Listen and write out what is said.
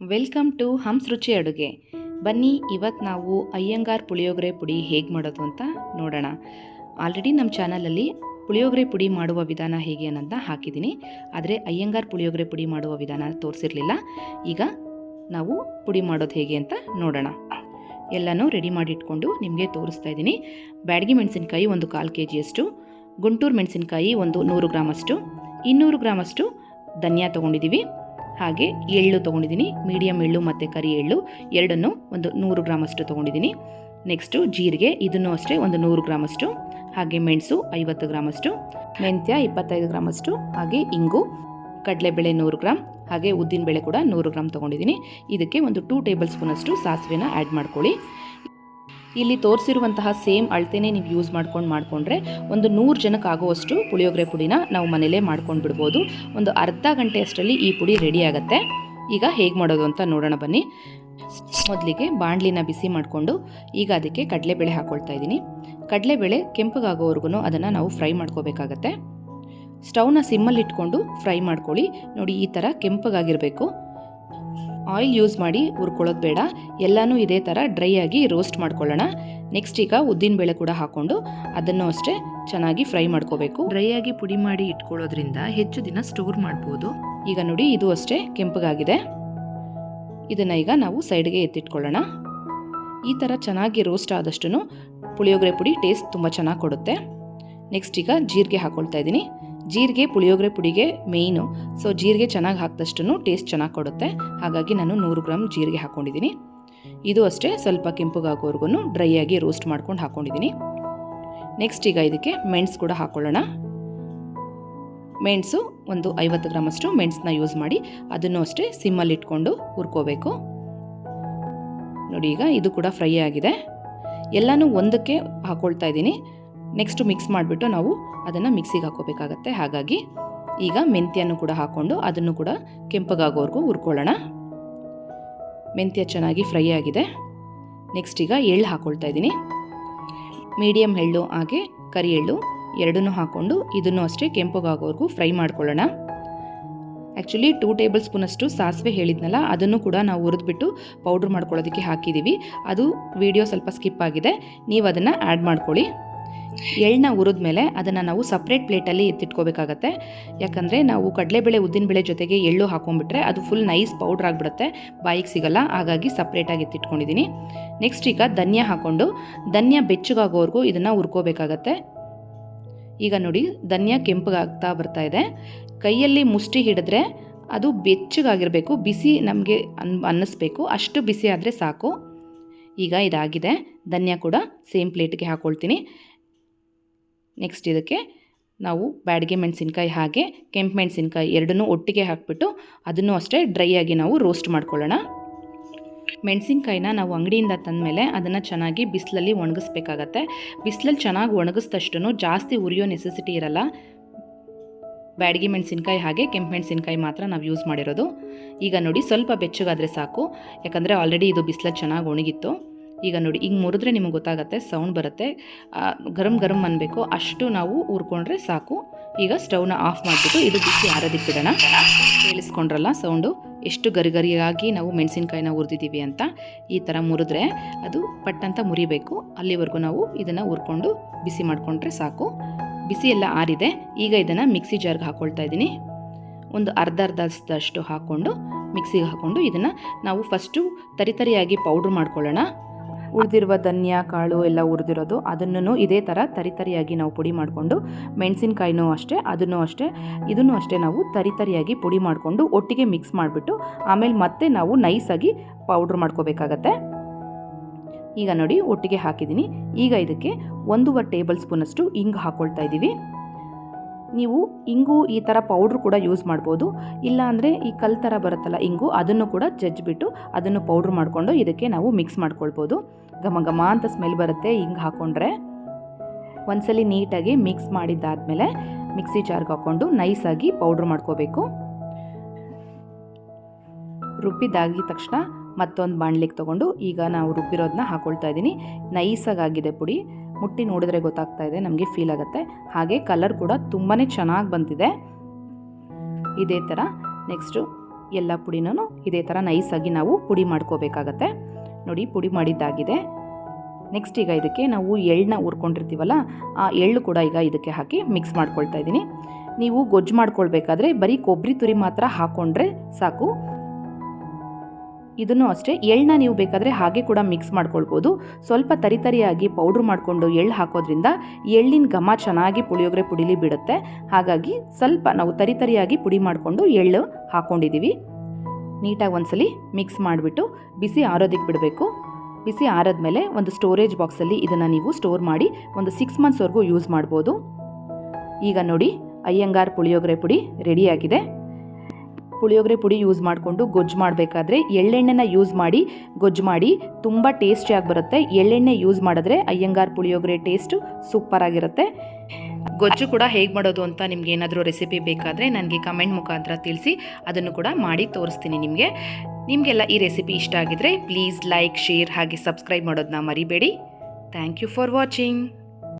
Welcome to Hans ರುಚಿ ಅಡುಗೆ. ಬನ್ನಿ ಇವತ್ತು ನಾವು ಅಯ್ಯಂಗಾರ್ ಪುಳಿಯೋಗರೆ ಪುಡಿ ಹೇಗೆ ಮಾಡೋದು ಅಂತ ನೋಡೋಣ. ಆಲ್ರೆಡಿ ನಮ್ಮ ಚಾನಲಲ್ಲಿ ಪುಳಿಯೋಗರೆ ಪುಡಿ ಮಾಡುವ ವಿಧಾನ ಹೇಗೆ ಅನ್ನೋದನ್ನ ಹಾಕಿದ್ದೀನಿ. ಆದರೆ ಅಯ್ಯಂಗಾರ್ ಪುಳಿಯೋಗರೆ ಪುಡಿ ಮಾಡುವ ವಿಧಾನ ತೋರಿಸಿರಲಿಲ್ಲ. ಈಗ ನಾವು ಪುಡಿ ಮಾಡೋದು ಹೇಗೆ ಅಂತ ನೋಡೋಣ. ಎಲ್ಲನೂ ರೆಡಿ ಮಾಡಿಟ್ಕೊಂಡು ನಿಮಗೆ ತೋರಿಸ್ತಾ ಇದ್ದೀನಿ. ಬ್ಯಾಡಗಿ ಮೆಣಸಿನ್ಕಾಯಿ ಒಂದು ಕಾಲು ಕೆ ಜಿಯಷ್ಟು ಗುಂಟೂರು ಮೆಣಸಿನ್ಕಾಯಿ ಒಂದು ನೂರು ಗ್ರಾಮಷ್ಟು, ಇನ್ನೂರು ಗ್ರಾಮಷ್ಟು ಧನಿಯಾ ತೊಗೊಂಡಿದ್ದೀವಿ ಹಾಗೆ ಎಳ್ಳು ತೊಗೊಂಡಿದ್ದೀನಿ ಮೀಡಿಯಮ್ ಎಳ್ಳು ಮತ್ತು ಕರಿ ಎಳ್ಳು, ಎರಡನ್ನು ಒಂದು ನೂರು ಗ್ರಾಮಷ್ಟು ತೊಗೊಂಡಿದ್ದೀನಿ. ನೆಕ್ಸ್ಟು ಜೀರಿಗೆ, ಇದನ್ನು ಅಷ್ಟೇ ಒಂದು ನೂರು ಗ್ರಾಮಷ್ಟು, ಹಾಗೆ ಮೆಣಸು ಐವತ್ತು ಗ್ರಾಮಷ್ಟು, ಮೆಂತ್ಯ ಇಪ್ಪತ್ತೈದು ಗ್ರಾಮಷ್ಟು, ಹಾಗೆ ಇಂಗು, ಕಡಲೆಬೇಳೆ ನೂರು ಗ್ರಾಮ್ ಹಾಗೆ ಉದ್ದಿನಬೇಳೆ ಕೂಡ ನೂರು ಗ್ರಾಮ್ ತೊಗೊಂಡಿದ್ದೀನಿ. ಇದಕ್ಕೆ ಒಂದು ಟೂ ಟೇಬಲ್ ಸ್ಪೂನಷ್ಟು ಸಾಸಿವೆನ ಆ್ಯಡ್ ಮಾಡ್ಕೊಳ್ಳಿ. ಇಲ್ಲಿ ತೋರಿಸಿರುವಂತಹ ಸೇಮ್ ಅಳತೆನೇ ನೀವು ಯೂಸ್ ಮಾಡ್ಕೊಂಡು ಮಾಡಿಕೊಂಡ್ರೆ ಒಂದು ನೂರು ಜನಕ್ಕೆ ಆಗುವಷ್ಟು ಪುಳಿಯೋಗರೆ ಪುಡಿನ ನಾವು ಮನೇಲೇ ಮಾಡ್ಕೊಂಡು ಬಿಡ್ಬೋದು. ಒಂದು ಅರ್ಧ ಗಂಟೆ ಅಷ್ಟರಲ್ಲಿ ಈ ಪುಡಿ ರೆಡಿ ಆಗುತ್ತೆ. ಈಗ ಹೇಗೆ ಮಾಡೋದು ಅಂತ ನೋಡೋಣ ಬನ್ನಿ. ಮೊದಲಿಗೆ ಬಾಣಲಿನ ಬಿಸಿ ಮಾಡಿಕೊಂಡು ಈಗ ಅದಕ್ಕೆ ಕಡಲೆಬೇಳೆ ಹಾಕ್ಕೊಳ್ತಾ ಇದ್ದೀನಿ. ಕಡಲೆಬೇಳೆ ಕೆಂಪಗಾಗೋವರೆಗೂ ಅದನ್ನು ನಾವು ಫ್ರೈ ಮಾಡ್ಕೋಬೇಕಾಗತ್ತೆ. ಸ್ಟವ್ನ ಸಿಮ್ಮಲ್ಲಿಟ್ಕೊಂಡು ಫ್ರೈ ಮಾಡ್ಕೊಳ್ಳಿ. ನೋಡಿ ಈ ಥರ ಕೆಂಪಗಾಗಿರಬೇಕು. ಆಯಿಲ್ ಯೂಸ್ ಮಾಡಿ ಹುರ್ಕೊಳ್ಳೋದು ಬೇಡ. ಎಲ್ಲನೂ ಇದೇ ಥರ ಡ್ರೈ ಆಗಿ ರೋಸ್ಟ್ ಮಾಡ್ಕೊಳ್ಳೋಣ. ನೆಕ್ಸ್ಟ್ ಈಗ ಉದ್ದಿನಬೇಳೆ ಕೂಡ ಹಾಕ್ಕೊಂಡು ಅದನ್ನು ಅಷ್ಟೇ ಚೆನ್ನಾಗಿ ಫ್ರೈ ಮಾಡ್ಕೋಬೇಕು. ಡ್ರೈ ಆಗಿ ಪುಡಿ ಮಾಡಿ ಇಟ್ಕೊಳ್ಳೋದ್ರಿಂದ ಹೆಚ್ಚು ದಿನ ಸ್ಟೋರ್ ಮಾಡ್ಬೋದು. ಈಗ ನೋಡಿ ಇದು ಅಷ್ಟೇ ಕೆಂಪಗಾಗಿದೆ. ಇದನ್ನು ಈಗ ನಾವು ಸೈಡ್ಗೆ ಎತ್ತಿಟ್ಕೊಳ್ಳೋಣ. ಈ ಥರ ಚೆನ್ನಾಗಿ ರೋಸ್ಟ್ ಆದಷ್ಟು ಪುಳಿಯೋಗರೆ ಪುಡಿ ಟೇಸ್ಟ್ ತುಂಬ ಚೆನ್ನಾಗಿ ಕೊಡುತ್ತೆ. ನೆಕ್ಸ್ಟ್ ಈಗ ಜೀರಿಗೆ ಹಾಕ್ಕೊಳ್ತಾ ಇದ್ದೀನಿ. ಜೀರಿಗೆ, ಪುಳಿಯೋಗರೆ ಪುಡಿಗೆ ಮೇಯ್ನು ಸೊ ಜೀರಿಗೆ ಚೆನ್ನಾಗಿ ಹಾಕಿದಷ್ಟು ಟೇಸ್ಟ್ ಚೆನ್ನಾಗಿ ಕೊಡುತ್ತೆ. ಹಾಗಾಗಿ ನಾನು ನೂರು ಗ್ರಾಮ್ ಜೀರಿಗೆ ಹಾಕ್ಕೊಂಡಿದ್ದೀನಿ ಇದು ಅಷ್ಟೇ ಸ್ವಲ್ಪ ಕೆಂಪುಗಾಗೋವರೆಗೂ ಡ್ರೈ ಆಗಿ ರೋಸ್ಟ್ ಮಾಡ್ಕೊಂಡು ಹಾಕ್ಕೊಂಡಿದ್ದೀನಿ ನೆಕ್ಸ್ಟ್ ಈಗ ಇದಕ್ಕೆ ಮೆಣಸು ಕೂಡ ಹಾಕ್ಕೊಳ್ಳೋಣ ಮೆಣಸು ಒಂದು ಐವತ್ತು ಗ್ರಾಮಷ್ಟು ಮೆಣಸನ್ನ ಯೂಸ್ ಮಾಡಿ ಅದನ್ನು ಅಷ್ಟೇ ಸಿಮ್ಮಲ್ಲಿ ಇಟ್ಕೊಂಡು ಹುರ್ಕೋಬೇಕು. ನೋಡಿ ಈಗ ಇದು ಕೂಡ ಫ್ರೈ ಆಗಿದೆ. ಎಲ್ಲನೂ ಒಂದಕ್ಕೆ ಹಾಕ್ಕೊಳ್ತಾ ಇದ್ದೀನಿ. ನೆಕ್ಸ್ಟ್ ಮಿಕ್ಸ್ ಮಾಡಿಬಿಟ್ಟು ನಾವು ಅದನ್ನು ಮಿಕ್ಸಿಗೆ ಹಾಕೋಬೇಕಾಗತ್ತೆ ಹಾಗಾಗಿ ಈಗ ಮೆಂತ್ಯನ್ನು ಕೂಡ ಹಾಕ್ಕೊಂಡು ಅದನ್ನು ಕೂಡ ಕೆಂಪಗಾಗೋವರೆಗೂ ಹುರ್ಕೊಳ್ಳೋಣ. ಮೆಂತ್ಯ ಚೆನ್ನಾಗಿ ಫ್ರೈ ಆಗಿದೆ. ನೆಕ್ಸ್ಟ್ ಈಗ ಎಳ್ಳು ಹಾಕ್ಕೊಳ್ತಾ ಇದ್ದೀನಿ. ಮೀಡಿಯಮ್ ಎಳ್ಳು ಹಾಗೆ ಕರಿ ಎಳ್ಳು ಎರಡನ್ನೂ ಹಾಕ್ಕೊಂಡು ಇದನ್ನು ಅಷ್ಟೇ ಕೆಂಪಗಾಗೋವರೆಗೂ ಫ್ರೈ ಮಾಡ್ಕೊಳ್ಳೋಣ. ಆ್ಯಕ್ಚುಲಿ ಟೂ ಟೇಬಲ್ ಸ್ಪೂನಷ್ಟು ಸಾಸಿವೆ ಹೇಳಿದ್ನಲ್ಲ, ಅದನ್ನು ಕೂಡ ನಾವು ಹುರಿದ್ಬಿಟ್ಟು ಪೌಡ್ರ್ ಮಾಡ್ಕೊಳ್ಳೋದಕ್ಕೆ ಹಾಕಿದ್ದೀವಿ. ಅದು ವಿಡಿಯೋ ಸ್ವಲ್ಪ ಸ್ಕಿಪ್ ಆಗಿದೆ. ನೀವು ಅದನ್ನು ಆ್ಯಡ್ ಮಾಡ್ಕೊಳ್ಳಿ. ಎಳ್ಳನ್ನ ಹುರಿದ್ಮೇಲೆ ಅದನ್ನು ನಾವು ಸಪ್ರೇಟ್ ಪ್ಲೇಟಲ್ಲಿ ಎತ್ತಿಟ್ಕೋಬೇಕಾಗತ್ತೆ ಯಾಕಂದರೆ ನಾವು ಕಡಲೆಬೇಳೆ ಉದ್ದಿನಬೇಳೆ ಜೊತೆಗೆ ಎಳ್ಳು ಹಾಕೊಂಡ್ಬಿಟ್ರೆ ಅದು ಫುಲ್ ನೈಸ್ ಪೌಡ್ರ್ ಆಗಿಬಿಡುತ್ತೆ. ಬಾಯಿಗೆ ಸಿಗಲ್ಲ, ಹಾಗಾಗಿ ಸಪ್ರೇಟಾಗಿ ಎತ್ತಿಟ್ಕೊಂಡಿದ್ದೀನಿ ನೆಕ್ಸ್ಟ್ ಈಗ ಧನ್ಯ ಹಾಕ್ಕೊಂಡು ಧನ್ಯ ಬೆಚ್ಚಗಾಗೋವರೆಗೂ ಇದನ್ನು ಹುರ್ಕೋಬೇಕಾಗತ್ತೆ. ಈಗ ನೋಡಿ, ಧನ್ಯ ಕೆಂಪಗಾಗ್ತಾ ಬರ್ತಾ ಇದೆ. ಕೈಯಲ್ಲಿ ಮುಷ್ಟಿ ಹಿಡಿದ್ರೆ ಅದು ಬೆಚ್ಚಗಾಗಿರಬೇಕು, ಬಿಸಿ ನಮಗೆ ಅನ್, ಅನ್ನಿಸ್ಬೇಕು, ಅಷ್ಟು ಬಿಸಿ ಆದರೆ ಸಾಕು. ಈಗ ಇದಾಗಿದೆ. ಧನ್ಯ ಕೂಡ ಸೇಮ್ ಪ್ಲೇಟ್ಗೆ ಹಾಕ್ಕೊಳ್ತೀನಿ ನೆಕ್ಸ್ಟ್ ಇದಕ್ಕೆ ನಾವು ಬ್ಯಾಡಿಗೆ ಮೆಣಸಿನ್ಕಾಯಿ ಹಾಗೆ ಕೆಂಪು ಮೆಣಸಿನ್ಕಾಯಿ ಎರಡನ್ನೂ ಒಟ್ಟಿಗೆ ಹಾಕಿಬಿಟ್ಟು ಅದನ್ನು ಅಷ್ಟೇ ಡ್ರೈ ಆಗಿ ನಾವು ರೋಸ್ಟ್ ಮಾಡ್ಕೊಳ್ಳೋಣ. ಮೆಣಸಿನ್ಕಾಯಿನ ನಾವು ಅಂಗಡಿಯಿಂದ ತಂದಮೇಲೆ ಅದನ್ನು ಚೆನ್ನಾಗಿ ಬಿಸಿಲಲ್ಲಿ ಒಣಗಿಸ್ಬೇಕಾಗತ್ತೆ. ಬಿಸಿಲಲ್ಲಿ ಚೆನ್ನಾಗಿ ಒಣಗಿಸ್ದಷ್ಟು ಜಾಸ್ತಿ ಉರಿಯೋ ನೆಸೆಸಿಟಿ ಇರಲ್ಲ. ಬ್ಯಾಡಗಿ ಮೆಣಸಿನ್ಕಾಯಿ ಹಾಗೆ ಕೆಂಪು ಮೆಣಸಿನ್ಕಾಯಿ ಮಾತ್ರ ನಾವು ಯೂಸ್ ಮಾಡಿರೋದು. ಈಗ ನೋಡಿ ಸ್ವಲ್ಪ ಬೆಚ್ಚಗಾದರೆ ಸಾಕು. ಯಾಕಂದರೆ ಆಲ್ರೆಡಿ ಇದು ಬಿಸಿಲಲ್ಲಿ ಚೆನ್ನಾಗಿ ಒಣಗಿತ್ತು. ಈಗ ನೋಡಿ ಹಿಂಗೆ ಮುರಿದ್ರೆ ನಿಮಗೆ ಗೊತ್ತಾಗುತ್ತೆ ಸೌಂಡ್ ಬರುತ್ತೆ. ಗರಂ ಗರಂ ಅನ್ನಬೇಕು ಅಷ್ಟು ನಾವು ಹುರ್ಕೊಂಡ್ರೆ ಸಾಕು. ಈಗ ಸ್ಟವ್ನ ಆಫ್ ಮಾಡಿಬಿಟ್ಟು ಇದು ಬಿಸಿ ಆರೋದಕ್ಕೆ ಬಿಡೋಣ. ಕೇಳಿಸ್ಕೊಂಡ್ರಲ್ಲ ಸೌಂಡು ಎಷ್ಟು ಗರಿಗರಿಯಾಗಿ ನಾವು ಮೆಣಸಿನ್ಕಾಯಿನ ಹುರಿದಿದ್ದೀವಿ ಅಂತ ಈ ಥರ ಮುರಿದ್ರೆ ಅದು ಪಟ್ಟಂತ ಮುರಿಬೇಕು. ಅಲ್ಲಿವರೆಗೂ ನಾವು ಇದನ್ನು ಹುರ್ಕೊಂಡು ಬಿಸಿ ಮಾಡಿಕೊಂಡ್ರೆ ಸಾಕು. ಬಿಸಿ ಎಲ್ಲ ಆರಿದೆ. ಈಗ ಇದನ್ನು ಮಿಕ್ಸಿ ಜಾರ್ಗೆ ಹಾಕ್ಕೊಳ್ತಾ ಇದ್ದೀನಿ. ಒಂದು ಅರ್ಧ ಅರ್ಧದಷ್ಟು ಹಾಕ್ಕೊಂಡು ಮಿಕ್ಸಿಗೆ ಹಾಕ್ಕೊಂಡು ಇದನ್ನು ನಾವು ಫಸ್ಟು ತರಿತರಿಯಾಗಿ ಪೌಡ್ರ್ ಮಾಡ್ಕೊಳ್ಳೋಣ. ಉಳಿದಿರುವ ಧನ್ಯ, ಕಾಳು ಎಲ್ಲ ಹುರಿದಿರೋದು ಅದನ್ನು ಇದೇ ಥರ ತರಿತರಿಯಾಗಿ ನಾವು ಪುಡಿ ಮಾಡಿಕೊಂಡು ಮೆಣಸಿನ್ಕಾಯಿನೂ ಅಷ್ಟೇ, ಅದನ್ನು ಅಷ್ಟೇ, ಇದನ್ನು ಅಷ್ಟೇ ನಾವು ತರಿತರಿಯಾಗಿ ಪುಡಿ ಮಾಡಿಕೊಂಡು ಒಟ್ಟಿಗೆ ಮಿಕ್ಸ್ ಮಾಡಿಬಿಟ್ಟು ಆಮೇಲೆ ಮತ್ತೆ ನಾವು ನೈಸಾಗಿ ಪೌಡ್ರ್ ಮಾಡ್ಕೋಬೇಕಾಗತ್ತೆ. ಈಗ ನೋಡಿ ಒಟ್ಟಿಗೆ ಹಾಕಿದ್ದೀನಿ. ಈಗ ಇದಕ್ಕೆ ಒಂದೂವರೆ ಟೇಬಲ್ ಸ್ಪೂನಷ್ಟು ಹಿಂಗೆ ಹಾಕ್ಕೊಳ್ತಾ ಇದ್ದೀವಿ. ನೀವು ಇಂಗು ಈ ಥರ ಪೌಡ್ರ್ ಕೂಡ ಯೂಸ್ ಮಾಡ್ಬೋದು. ಇಲ್ಲ ಅಂದರೆ ಈ ಕಲ್ ಥರ ಬರುತ್ತಲ್ಲ ಇಂಗು, ಅದನ್ನು ಕೂಡ ಜಜ್ಜಿಬಿಟ್ಟು ಅದನ್ನು ಪೌಡ್ರ್ ಮಾಡಿಕೊಂಡು ಇದಕ್ಕೆ ನಾವು ಮಿಕ್ಸ್ ಮಾಡ್ಕೊಳ್ಬೋದು. ಘಮ ಘಮ ಅಂತ ಸ್ಮೆಲ್ ಬರುತ್ತೆ ಹಿಂಗೆ ಹಾಕ್ಕೊಂಡ್ರೆ ಒಂದ್ಸಲಿ ನೀಟಾಗಿ ಮಿಕ್ಸ್ ಮಾಡಿದ್ದಾದಮೇಲೆ ಮಿಕ್ಸಿ ಜಾರ್ಗೆ ಹಾಕ್ಕೊಂಡು ನೈಸಾಗಿ ಪೌಡ್ರ್ ಮಾಡ್ಕೋಬೇಕು. ರುಬ್ಬಿದಾಗಿದ ತಕ್ಷಣ ಮತ್ತೊಂದು ಬಾಣ್ಲಿಗೆ ತೊಗೊಂಡು ಈಗ ನಾವು ರುಬ್ಬಿರೋದನ್ನ ಹಾಕ್ಕೊಳ್ತಾ ಇದ್ದೀನಿ. ನೈಸಾಗಾಗಿದೆ ಪುಡಿ. ಮುಟ್ಟಿ ನೋಡಿದ್ರೆ ಗೊತ್ತಾಗ್ತಾ ಇದೆ, ನಮಗೆ ಫೀಲ್ ಆಗುತ್ತೆ. ಹಾಗೆ ಕಲರ್ ಕೂಡ ತುಂಬಾ ಚೆನ್ನಾಗಿ ಬಂದಿದೆ. ಇದೇ ಥರ ನೆಕ್ಸ್ಟು ಎಲ್ಲ ಪುಡಿನೂ ಇದೇ ಥರ ನೈಸಾಗಿ ನಾವು ಪುಡಿ ಮಾಡ್ಕೋಬೇಕಾಗತ್ತೆ. ನೋಡಿ, ಪುಡಿ ಮಾಡಿದ್ದಾಗಿದೆ. ನೆಕ್ಸ್ಟ್ ಈಗ ಇದಕ್ಕೆ ನಾವು ಎಳ್ಳನ್ನ ಹುರ್ಕೊಂಡಿರ್ತೀವಲ್ಲ, ಆ ಎಳ್ಳು ಕೂಡ ಈಗ ಇದಕ್ಕೆ ಹಾಕಿ ಮಿಕ್ಸ್ ಮಾಡ್ಕೊಳ್ತಾ ಇದ್ದೀನಿ. ನೀವು ಗೊಜ್ಜು ಮಾಡ್ಕೊಳ್ಬೇಕಾದ್ರೆ ಬರೀ ಕೊಬ್ಬರಿ ತುರಿ ಮಾತ್ರ ಹಾಕ್ಕೊಂಡ್ರೆ ಸಾಕು. ಇದನ್ನು ಅಷ್ಟೇ ಎಳ್ಳನ್ನ ನೀವು ಬೇಕಾದರೆ ಹಾಗೆ ಕೂಡ ಮಿಕ್ಸ್ ಮಾಡ್ಕೊಳ್ಬೋದು. ಸ್ವಲ್ಪ ತರಿತರಿಯಾಗಿ ಪೌಡ್ರ್ ಮಾಡಿಕೊಂಡು ಎಳ್ಳು ಹಾಕೋದ್ರಿಂದ ಎಳ್ಳಿನ ಘಮ ಚೆನ್ನಾಗಿ ಪುಳಿಯೋಗರೆ ಪುಡಿಲಿ ಬಿಡುತ್ತೆ. ಹಾಗಾಗಿ ಸ್ವಲ್ಪ ನಾವು ತರಿತರಿಯಾಗಿ ಪುಡಿ ಮಾಡಿಕೊಂಡು ಎಳ್ಳು ಹಾಕ್ಕೊಂಡಿದ್ದೀವಿ ನೀಟಾಗಿ ಒಂದ್ಸಲಿ ಮಿಕ್ಸ್ ಮಾಡಿಬಿಟ್ಟು ಬಿಸಿ ಆರೋದಿಕ್ಕೆ ಬಿಡಬೇಕು. ಬಿಸಿ ಆರದ್ಮೇಲೆ ಒಂದು ಸ್ಟೋರೇಜ್ ಬಾಕ್ಸಲ್ಲಿ ಇದನ್ನು ನೀವು ಸ್ಟೋರ್ ಮಾಡಿ ಒಂದು ಸಿಕ್ಸ್ ಮಂತ್ಸ್ವರೆಗೂ ಯೂಸ್ ಮಾಡ್ಬೋದು. ಈಗ ನೋಡಿ ಅಯ್ಯಂಗಾರ್ ಪುಳಿಯೋಗರೆ ಪುಡಿ ರೆಡಿಯಾಗಿದೆ ಪುಳಿಯೋಗರೆ ಪುಡಿ ಯೂಸ್ ಮಾಡಿಕೊಂಡು ಗೊಜ್ಜು ಮಾಡಬೇಕಾದ್ರೆ ಎಳ್ಳೆಣ್ಣೆನ ಯೂಸ್ ಮಾಡಿ, ಗೊಜ್ಜು ಮಾಡಿ ತುಂಬ ಟೇಸ್ಟಿಯಾಗಿ ಬರುತ್ತೆ. ಎಳ್ಳೆಣ್ಣೆ ಯೂಸ್ ಮಾಡಿದ್ರೆ ಅಯ್ಯಂಗಾರ್ ಪುಳಿಯೋಗರೆ ಟೇಸ್ಟು ಸೂಪರಾಗಿರುತ್ತೆ ಗೊಜ್ಜು ಕೂಡ ಹೇಗೆ ಮಾಡೋದು ಅಂತ ನಿಮ್ಗೆ ಏನಾದರೂ ರೆಸಿಪಿ ಬೇಕಾದರೆ ನನಗೆ ಕಮೆಂಟ್ ಮುಖಾಂತರ ತಿಳಿಸಿ, ಅದನ್ನು ಕೂಡ ಮಾಡಿ ತೋರಿಸ್ತೀನಿ ನಿಮಗೆ. ನಿಮಗೆಲ್ಲ ಈ ರೆಸಿಪಿ ಇಷ್ಟ ಆಗಿದ್ರೆ ಪ್ಲೀಸ್ ಲೈಕ್ ಶೇರ್ ಹಾಗೆ ಸಬ್ಸ್ಕ್ರೈಬ್ ಮಾಡೋದನ್ನ ಮರಿಬೇಡಿ. Thank you for watching